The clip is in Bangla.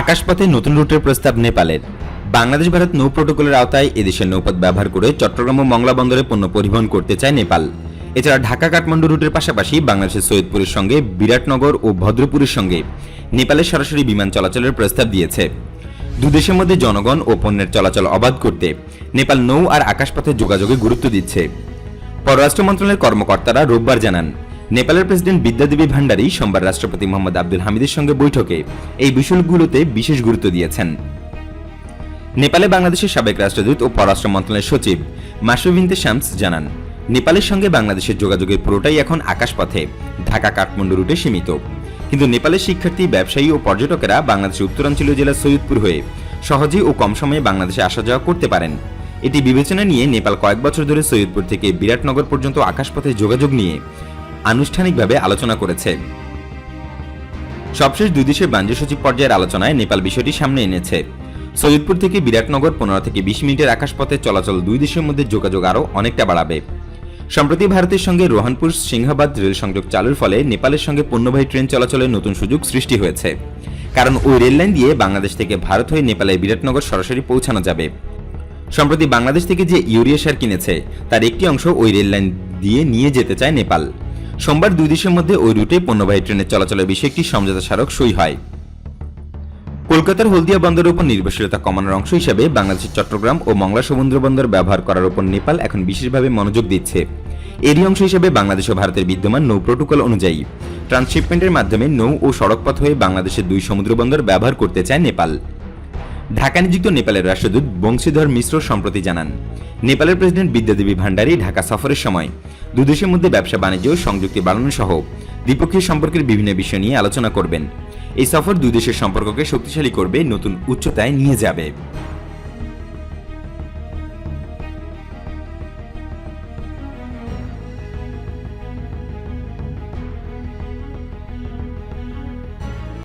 আকাশপথে নতুন রুটের প্রস্তাব নেপালের। বাংলাদেশ, ভারত নৌ প্রোটোকলের আওতায় এদেশের নৌপথ ব্যবহার করে চট্টগ্রাম ও মংলা বন্দরে পণ্য পরিবহন করতে চায় নেপাল। এছাড়া ঢাকা কাঠমান্ডু রুটের পাশাপাশি বাংলাদেশের সৈয়দপুরের সঙ্গে বিরাটনগর ও ভদ্রপুরের সঙ্গে নেপালের সরাসরি বিমান চলাচলের প্রস্তাব দিয়েছে। দুদেশের মধ্যে জনগণ ও পণ্যের চলাচল অবাধ করতে নেপাল নৌ আর আকাশপথে যোগাযোগে গুরুত্ব দিচ্ছে। পররাষ্ট্র মন্ত্রণালয়ের কর্মকর্তারা রোববার জানান নেপালের প্রেসিডেন্ট বিদ্যাদেবী ভান্ডারী সোমবার রাষ্ট্রপতি মোহাম্মদ আব্দুল হামিদের সঙ্গে বৈঠকে এই বিষয়গুলোতে বিশেষ গুরুত্ব দিয়েছেন। নেপালে বাংলাদেশের সাবেক রাষ্ট্রদূত ও পররাষ্ট্র মন্ত্রণালয়ের সচিব মাসুবিনতে শামস জানান, নেপালের সঙ্গে বাংলাদেশের যোগাযোগের পুরোটাই এখন আকাশপথে ঢাকা কাঠমান্ডু রুটে সীমিত। কিন্তু নেপালের শিক্ষার্থী, ব্যবসায়ী ও পর্যটকেরা বাংলাদেশের উত্তরাঞ্চলীয় জেলা সৈয়দপুর হয়ে সহজে ও কম সময়ে বাংলাদেশে আসা যাওয়া করতে পারেন। এটি বিবেচনা নিয়ে নেপাল কয়েক বছর ধরে সৈয়দপুর থেকে বিরাটনগর পর্যন্ত আকাশপথে যোগাযোগ নিয়ে আনুষ্ঠানিকভাবে আলোচনা করেছে। সবশেষ দুই দেশের বাণিজ্য সচিব পর্যায়ের আলোচনায় নেপাল বিষয়টি সামনে এনেছে। সৈয়দপুর থেকে বিরাটনগর পনেরো থেকে বিশ মিনিটের আকাশপথে চলাচল দুই দেশের মধ্যে যোগাযোগ আরও অনেকটা বাড়াবে। সম্প্রতি ভারতের সঙ্গে রোহানপুর সিংহাবাদ রেল সংযোগ চালুর ফলে নেপালের সঙ্গে পণ্যবাহী ট্রেন চলাচলের নতুন সুযোগ সৃষ্টি হয়েছে। কারণ ওই রেললাইন দিয়ে বাংলাদেশ থেকে ভারত হয়ে নেপালের বিরাটনগর সরাসরি পৌঁছানো যাবে। সম্প্রতি বাংলাদেশ থেকে যে ইউরিয়া সার কিনেছে, তার একটি অংশ ওই রেললাইন দিয়ে নিয়ে যেতে চায় নেপাল। সোমবার দুই দেশের মধ্যে ওই রুটে পণ্যবাহী ট্রেনের চলাচলের বিষয়ে একটি সমঝোতা স্মারক সই হয়। কলকাতার হলদিয়া বন্দরের উপর নির্ভরশীলতা কমানোর অংশ হিসেবে বাংলাদেশের চট্টগ্রাম ও মংলা সমুদ্র বন্দর ব্যবহার করার উপর নেপাল এখন বিশেষভাবে মনোযোগ দিচ্ছে। এরই অংশ হিসেবে বাংলাদেশ ও ভারতের বিদ্যমান নৌ প্রোটোকল অনুযায়ী ট্রান্সশিপমেন্টের মাধ্যমে নৌ ও সড়কপথ হয়ে বাংলাদেশের দুই সমুদ্র বন্দর ব্যবহার করতে চায় নেপাল। ঢাকা নিযুক্ত নেপালের রাষ্ট্রদূত বংশীধর মিশ্র সম্প্রতি জানান, নেপালের প্রেসিডেন্ট বিদ্যাদেবী ভান্ডারী ঢাকা সফরের সময় দুদেশের মধ্যে ব্যবসা, বাণিজ্য ও সংযুক্তি বাড়ানো সহ দ্বিপক্ষীয় সম্পর্কের বিভিন্ন বিষয় নিয়ে আলোচনা করবেন। এই সফর দুই দেশের সম্পর্ককে শক্তিশালী করবে, নতুন উচ্চতায় নিয়ে যাবে।